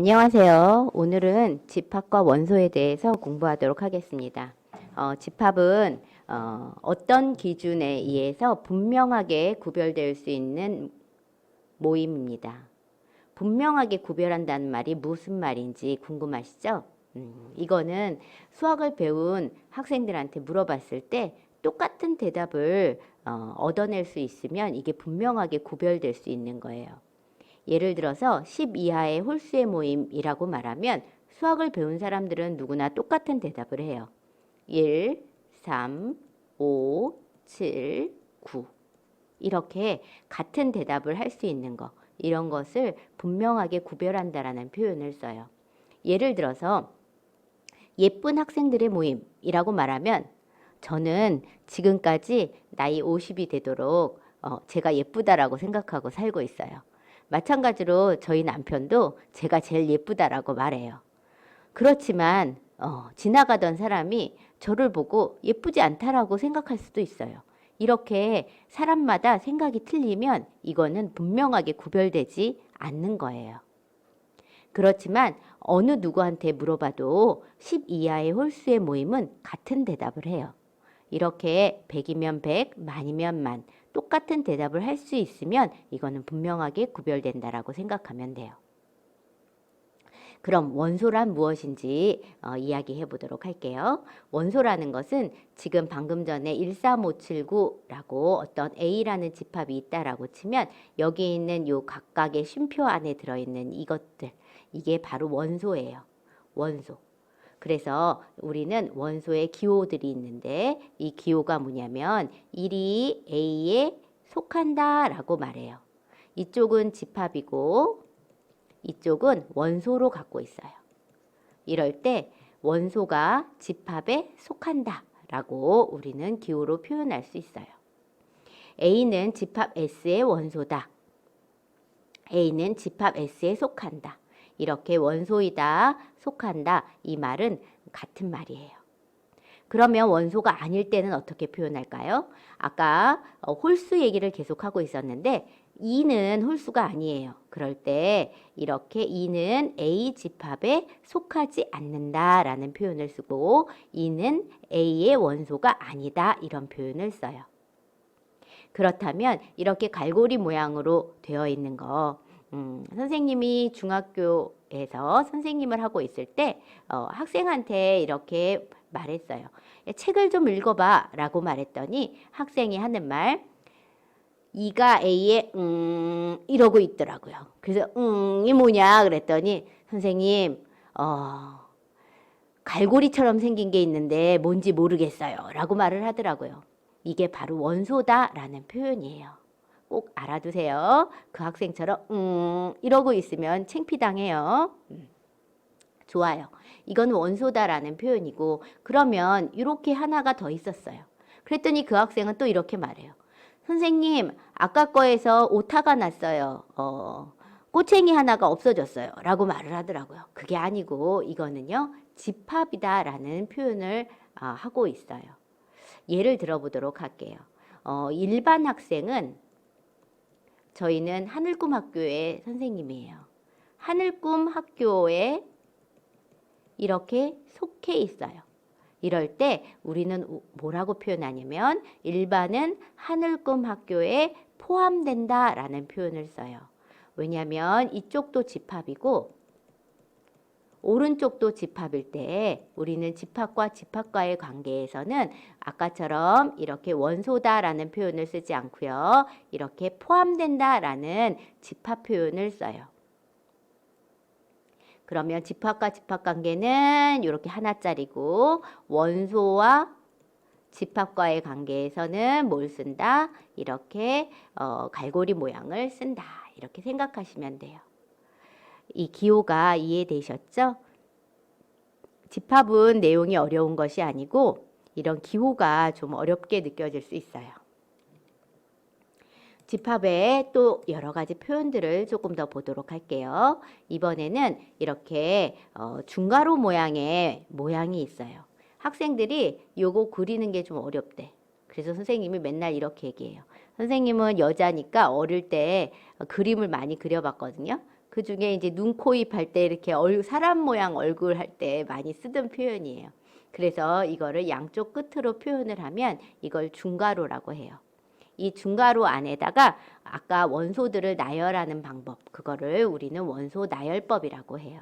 안녕하세요. 오늘은 집합과 원소에 대해서 공부하도록 하겠습니다. 어, 집합은 어, 어떤 기준에 의해서 분명하게 구별될 수 있는 모임입니다. 분명하게 구별한다는 말이 무슨 말인지 궁금하시죠? 음, 이거는 수학을 배운 학생들한테 물어봤을 때 똑같은 대답을 어, 얻어낼 수 있으면 이게 분명하게 구별될 수 있는 거예요. 예를 들어서 10 이하의 홀수의 모임이라고 말하면 수학을 배운 사람들은 누구나 똑같은 대답을 해요. 1, 3, 5, 7, 9. 이렇게 같은 대답을 할 수 있는 거. 이런 것을 분명하게 구별한다라는 표현을 써요. 예를 들어서 예쁜 학생들의 모임이라고 말하면 저는 지금까지 나이 50이 되도록 어, 제가 예쁘다라고 생각하고 살고 있어요. 마찬가지로 저희 남편도 제가 제일 예쁘다라고 말해요. 그렇지만 어, 지나가던 사람이 저를 보고 예쁘지 않다라고 생각할 수도 있어요. 이렇게 사람마다 생각이 틀리면 이거는 분명하게 구별되지 않는 거예요. 그렇지만 어느 누구한테 물어봐도 10 이하의 홀수의 모임은 같은 대답을 해요. 이렇게 100이면 100, 만이면 만, 똑같은 대답을 할 수 있으면 이거는 분명하게 구별된다라고 생각하면 돼요. 그럼 원소란 무엇인지 어, 이야기해 보도록 할게요. 원소라는 것은 지금 방금 전에 13579라고 어떤 A라는 집합이 있다라고 치면 여기 있는 요 각각의 쉼표 안에 들어있는 이것들 이게 바로 원소예요. 원소. 그래서 우리는 원소의 기호들이 있는데 이 기호가 뭐냐면 1이 A에 속한다라고 말해요. 이쪽은 집합이고 이쪽은 원소로 갖고 있어요. 이럴 때 원소가 집합에 속한다라고 우리는 기호로 표현할 수 있어요. A는 집합 S의 원소다. A는 집합 S에 속한다. 이렇게 원소이다, 속한다. 이 말은 같은 말이에요. 그러면 원소가 아닐 때는 어떻게 표현할까요? 아까 어, 홀수 얘기를 계속하고 있었는데 2는 홀수가 아니에요. 그럴 때 이렇게 2는 A 집합에 속하지 않는다라는 표현을 쓰고 2는 A의 원소가 아니다 이런 표현을 써요. 그렇다면 이렇게 갈고리 모양으로 되어 있는 거 음, 선생님이 중학교에서 선생님을 하고 있을 때 어, 학생한테 이렇게 말했어요. 책을 좀 읽어봐 라고 말했더니 학생이 하는 말 이가 A에 음 이러고 있더라고요. 그래서 음이 뭐냐 그랬더니 선생님 어 갈고리처럼 생긴 게 있는데 뭔지 모르겠어요 라고 말을 하더라고요. 이게 바로 원소다라는 표현이에요. 꼭 알아두세요. 그 학생처럼 음 이러고 있으면 창피당해요. 음. 좋아요. 이건 원소다라는 표현이고 그러면 이렇게 하나가 더 있었어요. 그랬더니 그 학생은 또 이렇게 말해요. 선생님, 아까 거에서 오타가 났어요. 어, 꼬챙이 하나가 없어졌어요. 라고 말을 하더라고요. 그게 아니고 이거는요, 집합이다 라는 표현을 아, 하고 있어요. 예를 들어보도록 할게요. 어, 일반 학생은 저희는 하늘꿈 학교의 선생님이에요. 하늘꿈 학교에 이렇게 속해 있어요. 이럴 때 우리는 뭐라고 표현하냐면 일반은 하늘꿈 학교에 포함된다라는 표현을 써요. 왜냐하면 이쪽도 집합이고 오른쪽도 집합일 때 우리는 집합과 집합과의 관계에서는 아까처럼 이렇게 원소다라는 표현을 쓰지 않고요. 이렇게 포함된다라는 집합 표현을 써요. 그러면 집합과 집합 관계는 이렇게 하나짜리고 원소와 집합과의 관계에서는 뭘 쓴다? 이렇게 어, 갈고리 모양을 쓴다. 이렇게 생각하시면 돼요. 이 기호가 이해되셨죠? 집합은 내용이 어려운 것이 아니고 이런 기호가 좀 어렵게 느껴질 수 있어요. 집합의 또 여러 가지 표현들을 조금 더 보도록 할게요. 이번에는 이렇게 어, 중가로 모양의 모양이 있어요. 학생들이 요거 그리는 게 좀 어렵대. 그래서 선생님이 맨날 이렇게 얘기해요. 선생님은 여자니까 어릴 때 그림을 많이 그려봤거든요. 그 중에 이제 눈, 코, 입 할 때 이렇게 얼, 사람 모양 얼굴 할 때 많이 쓰던 표현이에요. 그래서 이거를 양쪽 끝으로 표현을 하면 이걸 중가로라고 해요. 이 중가로 안에다가 아까 원소들을 나열하는 방법, 그거를 우리는 원소 나열법이라고 해요.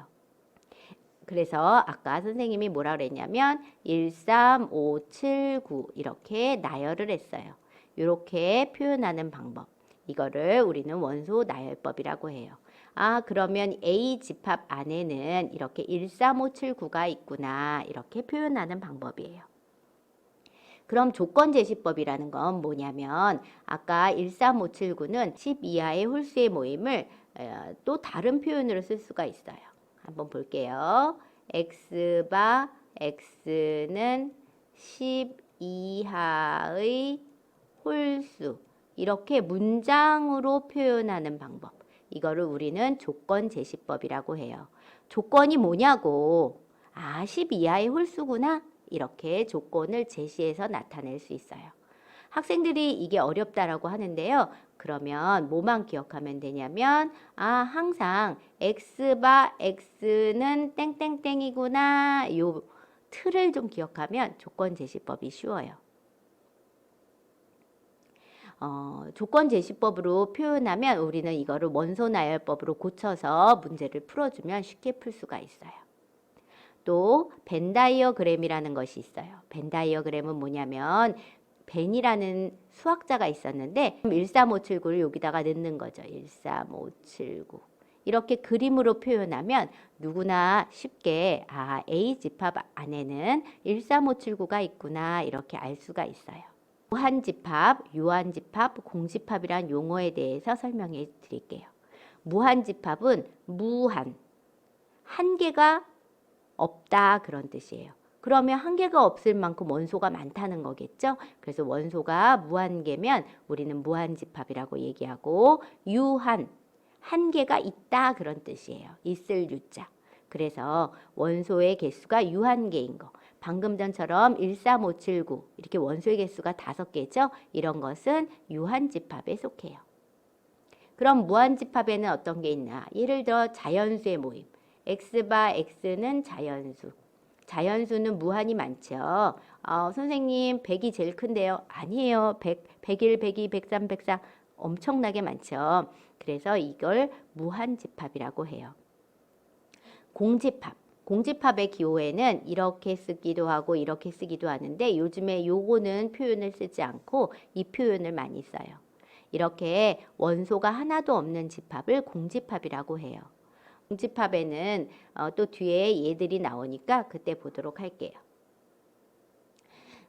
그래서 아까 선생님이 뭐라 그랬냐면 1, 3, 5, 7, 9 이렇게 나열을 했어요. 이렇게 표현하는 방법. 이거를 우리는 원소 나열법이라고 해요. 아, 그러면 A 집합 안에는 이렇게 1, 3, 5, 7, 9가 있구나. 이렇게 표현하는 방법이에요. 그럼 조건 제시법이라는 건 뭐냐면 아까 1, 3, 5, 7, 9는 10 이하의 홀수의 모임을 어, 또 다른 표현으로 쓸 수가 있어요. 한번 볼게요. x바 x는 10 이하의 홀수 이렇게 문장으로 표현하는 방법. 이거를 우리는 조건 제시법이라고 해요. 조건이 뭐냐고. 아, 10 이하의 홀수구나. 이렇게 조건을 제시해서 나타낼 수 있어요. 학생들이 이게 어렵다라고 하는데요. 그러면 뭐만 기억하면 되냐면 아 항상 x바 x는 땡땡땡이구나 요 틀을 좀 기억하면 조건 제시법이 쉬워요. 어, 조건 제시법으로 표현하면 우리는 이거를 원소 나열법으로 고쳐서 문제를 풀어주면 쉽게 풀 수가 있어요. 또 벤다이어그램이라는 것이 있어요. 벤다이어그램은 뭐냐면 벤이라는 수학자가 있었는데 13579를 여기다가 넣는 거죠. 13579. 이렇게 그림으로 표현하면 누구나 쉽게 아 A 집합 안에는 13579가 있구나 이렇게 알 수가 있어요. 무한집합, 유한집합, 공집합이란 용어에 대해서 설명해 드릴게요. 무한집합은 무한, 한계가 없다 그런 뜻이에요. 그러면 한계가 없을 만큼 원소가 많다는 거겠죠. 그래서 원소가 무한계면 우리는 무한집합이라고 얘기하고 유한 한계가 있다 그런 뜻이에요. 있을 유자. 그래서 원소의 개수가 유한계인 거. 방금 전처럼 13579 이렇게 원소의 개수가 다섯 개죠. 이런 것은 유한집합에 속해요. 그럼 무한집합에는 어떤 게 있나? 예를 들어 자연수의 모임. x바 x는 자연수. 자연수는 무한히 많죠. 어, 선생님 100이 제일 큰데요. 아니에요. 100, 101, 102, 103, 104 엄청나게 많죠. 그래서 이걸 무한집합이라고 해요. 공집합. 공집합의 기호에는 이렇게 쓰기도 하고 이렇게 쓰기도 하는데 요즘에 요거는 표현을 쓰지 않고 이 표현을 많이 써요. 이렇게 원소가 하나도 없는 집합을 공집합이라고 해요. 공집합에는 어, 또 뒤에 얘들이 나오니까 그때 보도록 할게요.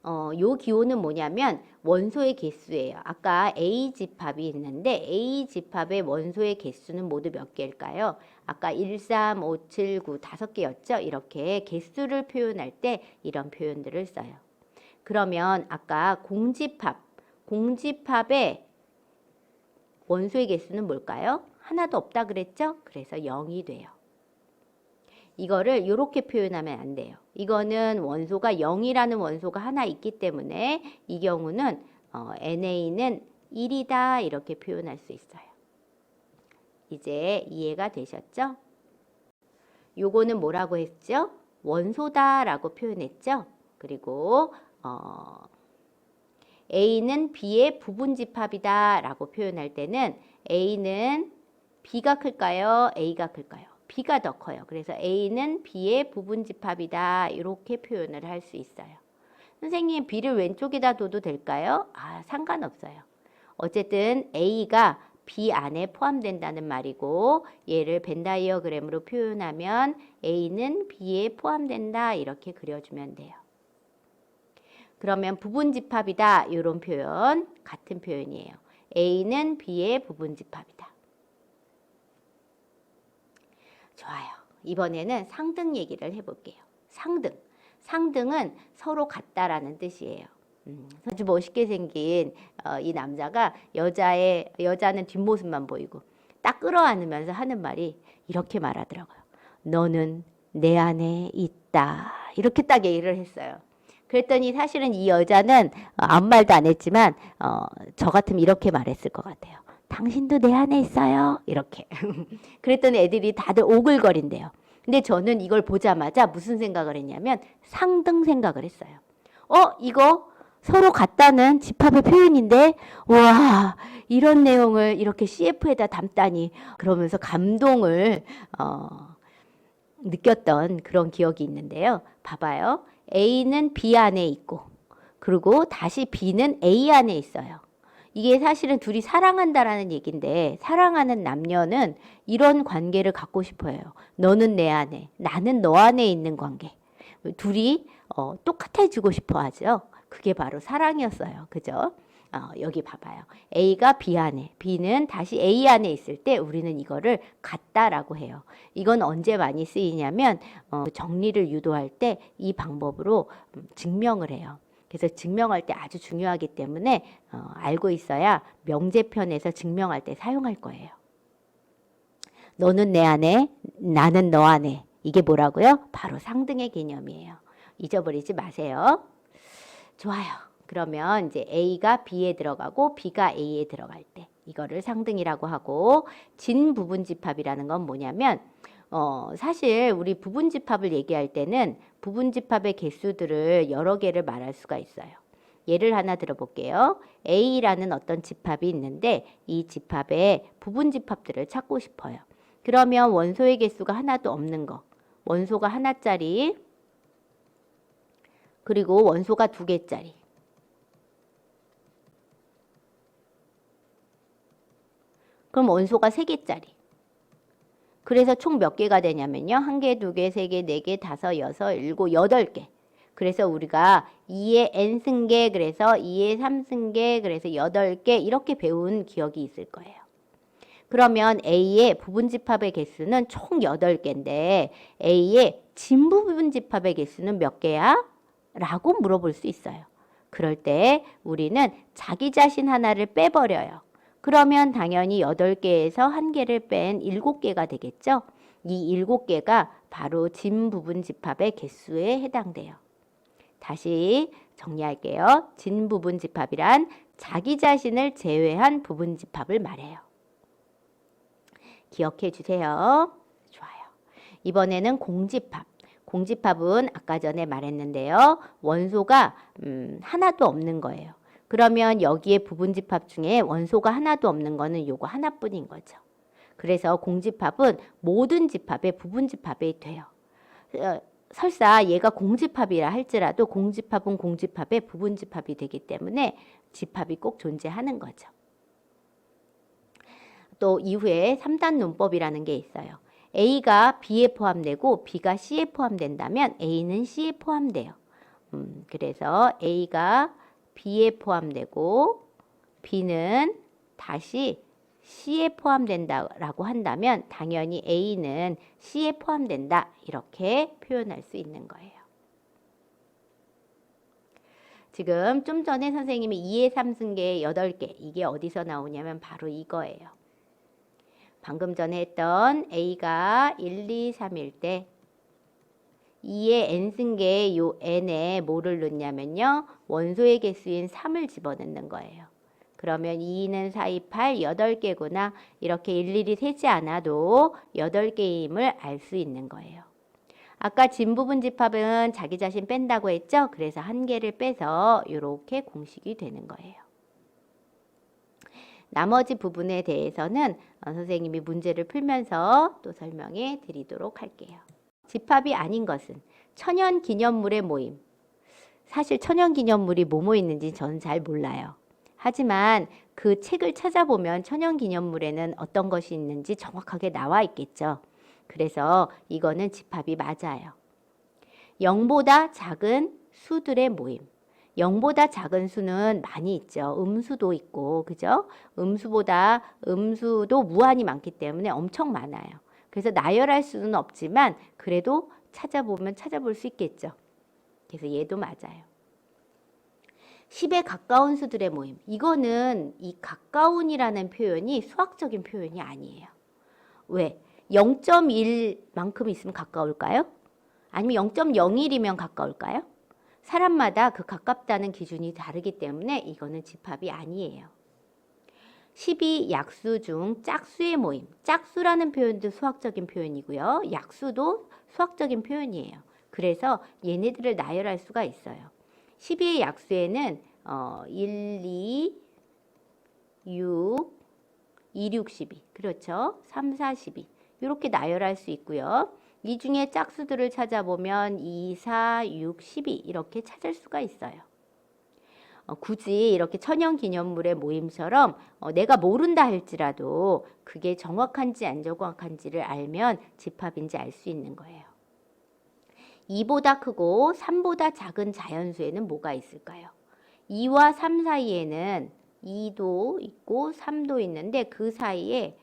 어, 요 기호는 뭐냐면 원소의 개수예요. 아까 A 집합이 있는데 A 집합의 원소의 개수는 모두 몇 개일까요? 아까 1, 3, 5, 7, 9 다섯 개였죠? 이렇게 개수를 표현할 때 이런 표현들을 써요. 그러면 아까 공집합, 공집합의 원소의 개수는 뭘까요? 하나도 없다 그랬죠? 그래서 0이 돼요. 이거를 이렇게 표현하면 안 돼요. 이거는 원소가 0이라는 원소가 하나 있기 때문에 이 경우는 어, NA는 1이다 이렇게 표현할 수 있어요. 이제 이해가 되셨죠? 요거는 뭐라고 했죠? 원소다라고 표현했죠? 그리고 어, A는 B의 부분집합이다 라고 표현할 때는 A는 B가 클까요? A가 클까요? B가 더 커요. 그래서 A는 B의 부분집합이다. 이렇게 표현을 할 수 있어요. 선생님, B를 왼쪽에다 둬도 될까요? 아, 상관없어요. 어쨌든 A가 B 안에 포함된다는 말이고 얘를 벤다이어그램으로 표현하면 A는 B에 포함된다. 이렇게 그려주면 돼요. 그러면 부분집합이다. 이런 표현 같은 표현이에요. A는 B의 부분집합이다. 좋아요. 이번에는 상등 얘기를 해볼게요. 상등. 상등은 서로 같다라는 뜻이에요. 음, 아주 멋있게 생긴 어, 이 남자가 여자의 여자는 뒷모습만 보이고 딱 끌어안으면서 하는 말이 이렇게 말하더라고요. 너는 내 안에 있다. 이렇게 딱 얘기를 했어요. 그랬더니 사실은 이 여자는 어, 아무 말도 안 했지만 어, 저 같으면 이렇게 말했을 것 같아요. 당신도 내 안에 있어요. 이렇게. 그랬더니 애들이 다들 오글거린대요. 근데 저는 이걸 보자마자 무슨 생각을 했냐면 상등 생각을 했어요. 어, 이거 서로 같다는 집합의 표현인데, 와, 이런 내용을 이렇게 CF에다 담다니, 그러면서 감동을, 어, 느꼈던 그런 기억이 있는데요. 봐봐요. A는 B 안에 있고, 그리고 다시 B는 A 안에 있어요. 이게 사실은 둘이 사랑한다라는 얘기인데, 사랑하는 남녀는 이런 관계를 갖고 싶어요. 너는 내 안에, 나는 너 안에 있는 관계. 둘이 어, 똑같아지고 싶어 하죠. 그게 바로 사랑이었어요. 그죠? 어, 여기 봐봐요. A가 B 안에, B는 다시 A 안에 있을 때 우리는 이거를 같다라고 해요. 이건 언제 많이 쓰이냐면 어, 정리를 유도할 때 이 방법으로 음, 증명을 해요. 그래서 증명할 때 아주 중요하기 때문에 어, 알고 있어야 명제편에서 증명할 때 사용할 거예요. 너는 내 안에, 나는 너 안에. 이게 뭐라고요? 바로 상등의 개념이에요. 잊어버리지 마세요. 좋아요. 그러면 이제 A가 B에 들어가고 B가 A에 들어갈 때 이거를 상등이라고 하고 진 부분 집합이라는 건 뭐냐면 어 사실 우리 부분 집합을 얘기할 때는 부분 집합의 개수들을 여러 개를 말할 수가 있어요. 예를 하나 들어볼게요. A라는 어떤 집합이 있는데 이 집합의 부분 집합들을 찾고 싶어요. 그러면 원소의 개수가 하나도 없는 거. 원소가 하나짜리 그리고 원소가 두 개짜리. 그럼 원소가 세 개짜리. 그래서 총 몇 개가 되냐면요. 한 개, 두 개, 세 개, 네 개, 다섯, 여섯, 일곱, 여덟 개. 그래서 우리가 2의 n승계, 그래서 2의 3승계, 그래서 여덟 개 이렇게 배운 기억이 있을 거예요. 그러면 A의 부분집합의 개수는 총 8개인데 A의 진부분집합의 개수는 몇 개야? 라고 물어볼 수 있어요. 그럴 때 우리는 자기 자신 하나를 빼버려요. 그러면 당연히 8개에서 한 개를 뺀 7개가 되겠죠? 이 7개가 바로 진 부분 집합의 개수에 해당돼요. 다시 정리할게요. 진 부분 집합이란 자기 자신을 제외한 부분 집합을 말해요. 기억해 주세요. 좋아요. 이번에는 공집합. 공집합은 아까 전에 말했는데요. 원소가 음, 하나도 없는 거예요. 그러면 여기에 부분집합 중에 원소가 하나도 없는 거는 요거 하나뿐인 거죠. 그래서 공집합은 모든 집합의 부분집합이 돼요. 어, 설사 얘가 공집합이라 할지라도 공집합은 공집합의 부분집합이 되기 때문에 집합이 꼭 존재하는 거죠. 또 이후에 3단 논법이라는 게 있어요. A가 B에 포함되고 B가 C에 포함된다면 A는 C에 포함돼요. 음, 그래서 A가 B에 포함되고 B는 다시 C에 포함된다라고 한다면 당연히 A는 C에 포함된다 이렇게 표현할 수 있는 거예요. 지금 좀 전에 선생님이 2의 3승계 8개 이게 어디서 나오냐면 바로 이거예요. 방금 전에 했던 A가 1, 2, 3일 때 2의 n승계의 요 n에 뭐를 넣냐면요. 원소의 개수인 3을 집어넣는 거예요. 그러면 2는 4, 2, 8, 8개구나. 이렇게 일일이 세지 않아도 8개임을 알 수 있는 거예요. 아까 진부분 집합은 자기 자신 뺀다고 했죠? 그래서 한 개를 빼서 이렇게 공식이 되는 거예요. 나머지 부분에 대해서는 어, 선생님이 문제를 풀면서 또 설명해 드리도록 할게요. 집합이 아닌 것은 천연 기념물의 모임. 사실 천연 기념물이 뭐뭐 있는지 저는 잘 몰라요. 하지만 그 책을 찾아보면 천연 기념물에는 어떤 것이 있는지 정확하게 나와 있겠죠. 그래서 이거는 집합이 맞아요. 0보다 작은 수들의 모임. 0보다 작은 수는 많이 있죠. 음수도 있고, 그죠? 음수보다 음수도 무한히 많기 때문에 엄청 많아요. 그래서 나열할 수는 없지만 그래도 찾아보면 찾아볼 수 있겠죠. 그래서 얘도 맞아요. 10에 가까운 수들의 모임. 이거는 이 가까운이라는 표현이 수학적인 표현이 아니에요. 왜? 0.1만큼 있으면 가까울까요? 아니면 0.01이면 가까울까요? 사람마다 그 가깝다는 기준이 다르기 때문에 이거는 집합이 아니에요. 12 약수 중 짝수의 모임. 짝수라는 표현도 수학적인 표현이고요. 약수도 수학적인 표현이에요. 그래서 얘네들을 나열할 수가 있어요. 12의 약수에는 어, 1, 2, 6, 2, 6, 12. 그렇죠. 3, 4, 12. 이렇게 나열할 수 있고요. 이 중에 짝수들을 찾아보면 2, 4, 6, 12 이렇게 찾을 수가 있어요. 어, 굳이 이렇게 천연 기념물의 모임처럼 어, 내가 모른다 할지라도 그게 정확한지 안 정확한지를 알면 집합인지 알 수 있는 거예요. 2보다 크고 3보다 작은 자연수에는 뭐가 있을까요? 2와 3 사이에는 2도 있고 3도 있는데 그 사이에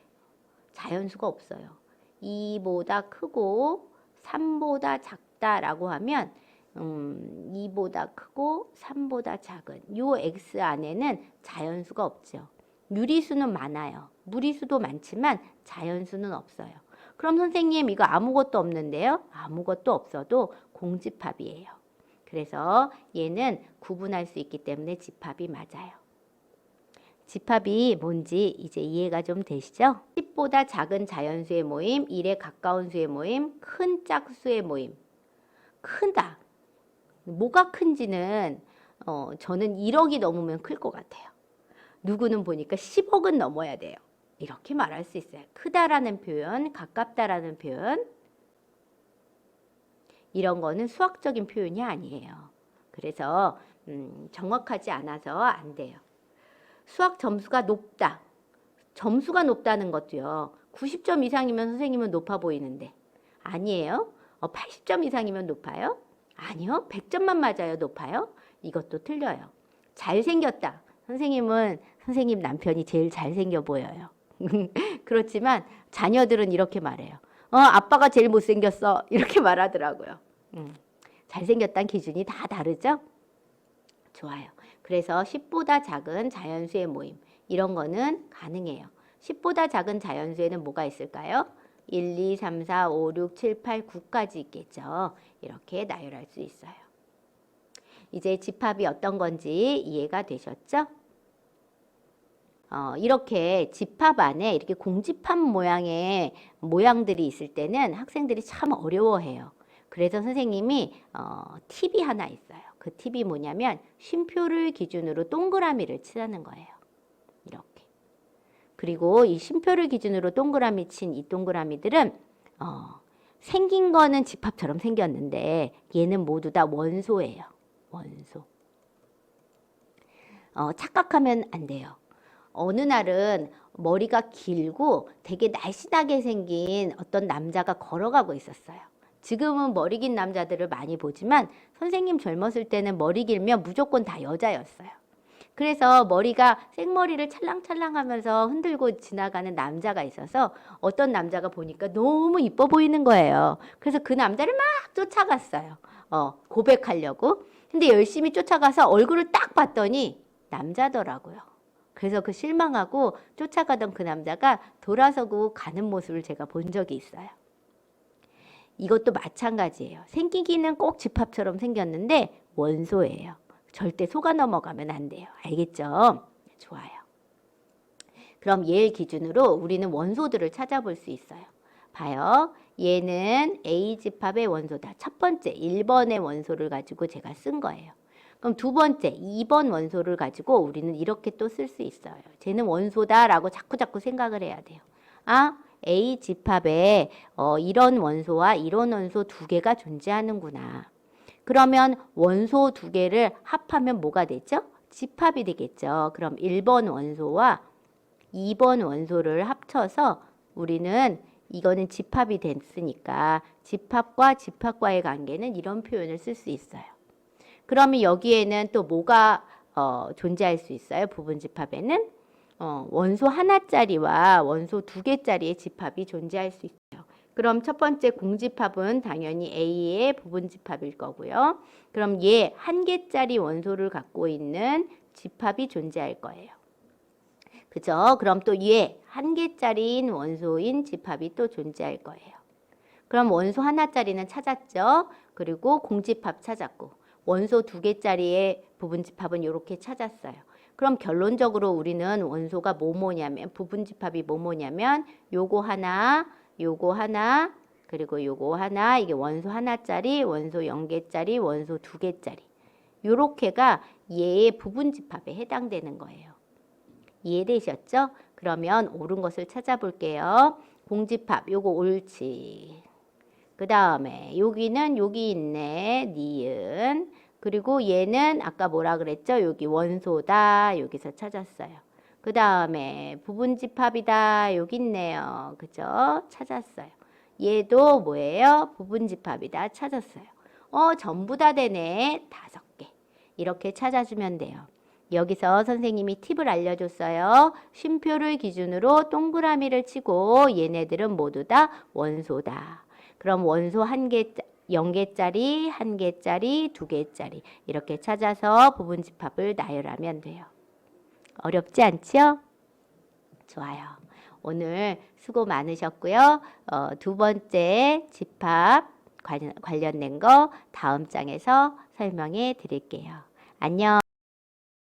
자연수가 없어요. 2보다 크고 3보다 작다라고 하면 음, 2보다 크고 3보다 작은 요 x 안에는 자연수가 없죠. 유리수는 많아요. 무리수도 많지만 자연수는 없어요. 그럼 선생님 이거 아무것도 없는데요? 아무것도 없어도 공집합이에요. 그래서 얘는 구분할 수 있기 때문에 집합이 맞아요. 집합이 뭔지 이제 이해가 좀 되시죠? 10보다 작은 자연수의 모임, 1에 가까운 수의 모임, 큰 짝수의 모임. 크다. 뭐가 큰지는 어, 저는 1억이 넘으면 클 것 같아요. 누구는 보니까 10억은 넘어야 돼요. 이렇게 말할 수 있어요. 크다라는 표현, 가깝다라는 표현. 이런 거는 수학적인 표현이 아니에요. 그래서 음, 정확하지 않아서 안 돼요. 수학 점수가 높다. 점수가 높다는 것도요. 90점 이상이면 선생님은 높아 보이는데 아니에요. 어, 80점 이상이면 높아요? 아니요. 100점만 맞아요. 높아요? 이것도 틀려요. 잘생겼다. 선생님은 선생님 남편이 제일 잘생겨 보여요. 그렇지만 자녀들은 이렇게 말해요. 어, 아빠가 제일 못생겼어. 이렇게 말하더라고요. 음, 잘생겼다는 기준이 다 다르죠? 좋아요. 그래서 10보다 작은 자연수의 모임. 이런 거는 가능해요. 10보다 작은 자연수에는 뭐가 있을까요? 1, 2, 3, 4, 5, 6, 7, 8, 9까지 있겠죠. 이렇게 나열할 수 있어요. 이제 집합이 어떤 건지 이해가 되셨죠? 어, 이렇게 집합 안에 이렇게 공집합 모양의 모양들이 있을 때는 학생들이 참 어려워해요. 그래서 선생님이 어, 팁이 하나 있어요. 그 팁이 뭐냐면 쉼표를 기준으로 동그라미를 치라는 거예요. 이렇게. 그리고 이 쉼표를 기준으로 동그라미 친 이 동그라미들은 어, 생긴 거는 집합처럼 생겼는데 얘는 모두 다 원소예요. 원소. 어, 착각하면 안 돼요. 어느 날은 머리가 길고 되게 날씬하게 생긴 어떤 남자가 걸어가고 있었어요. 지금은 머리 긴 남자들을 많이 보지만 선생님 젊었을 때는 머리 길면 무조건 다 여자였어요. 그래서 머리가 생머리를 찰랑찰랑 하면서 흔들고 지나가는 남자가 있어서 어떤 남자가 보니까 너무 이뻐 보이는 거예요. 그래서 그 남자를 막 쫓아갔어요. 어, 고백하려고. 근데 열심히 쫓아가서 얼굴을 딱 봤더니 남자더라고요. 그래서 그 실망하고 쫓아가던 그 남자가 돌아서고 가는 모습을 제가 본 적이 있어요. 이것도 마찬가지예요. 생기기는 꼭 집합처럼 생겼는데 원소예요. 절대 속아 넘어가면 안 돼요. 알겠죠? 좋아요. 그럼 얘를 기준으로 우리는 원소들을 찾아볼 수 있어요. 봐요. 얘는 A 집합의 원소다. 첫 번째 1번의 원소를 가지고 제가 쓴 거예요. 그럼 두 번째 2번 원소를 가지고 우리는 이렇게 또 쓸 수 있어요. 쟤는 원소다라고 자꾸 자꾸 생각을 해야 돼요. 아, A 집합에 어, 이런 원소와 이런 원소 두 개가 존재하는구나. 그러면 원소 두 개를 합하면 뭐가 되죠? 집합이 되겠죠. 그럼 1번 원소와 2번 원소를 합쳐서 우리는 이거는 집합이 됐으니까 집합과 집합과의 관계는 이런 표현을 쓸 수 있어요. 그러면 여기에는 또 뭐가 어, 존재할 수 있어요? 부분 집합에는 어, 원소 하나짜리와 원소 두 개짜리의 집합이 존재할 수 있어요. 그럼 첫 번째 공집합은 당연히 A의 부분 집합일 거고요. 그럼 얘 한 개짜리 원소를 갖고 있는 집합이 존재할 거예요. 그죠? 그럼 또 얘 한 개짜리인 원소인 집합이 또 존재할 거예요. 그럼 원소 하나짜리는 찾았죠? 그리고 공집합 찾았고 원소 두 개짜리의 부분 집합은 이렇게 찾았어요. 그럼 결론적으로 우리는 원소가 뭐뭐냐면 부분 집합이 뭐뭐냐면 요거 하나, 요거 하나, 그리고 요거 하나, 이게 원소 하나짜리, 원소 0개짜리, 원소 2개짜리. 요렇게가 얘의 부분 집합에 해당되는 거예요. 이해되셨죠? 그러면 옳은 것을 찾아볼게요. 공집합 요거 옳지. 그 다음에 여기는 여기 있네. 니은. 그리고 얘는 아까 뭐라 그랬죠? 여기 원소다. 여기서 찾았어요. 그 다음에 부분집합이다. 여기 있네요. 그죠? 찾았어요. 얘도 뭐예요? 부분집합이다. 찾았어요. 어, 전부 다 되네. 다섯 개. 이렇게 찾아주면 돼요. 여기서 선생님이 팁을 알려줬어요. 쉼표를 기준으로 동그라미를 치고 얘네들은 모두 다 원소다. 그럼 원소 한 개, 0개짜리, 한 개짜리, 두 개짜리 이렇게 찾아서 부분 집합을 나열하면 돼요. 어렵지 않죠? 좋아요. 오늘 수고 많으셨고요. 어, 두 번째 집합 관련, 관련된 거 다음 장에서 설명해 드릴게요. 안녕.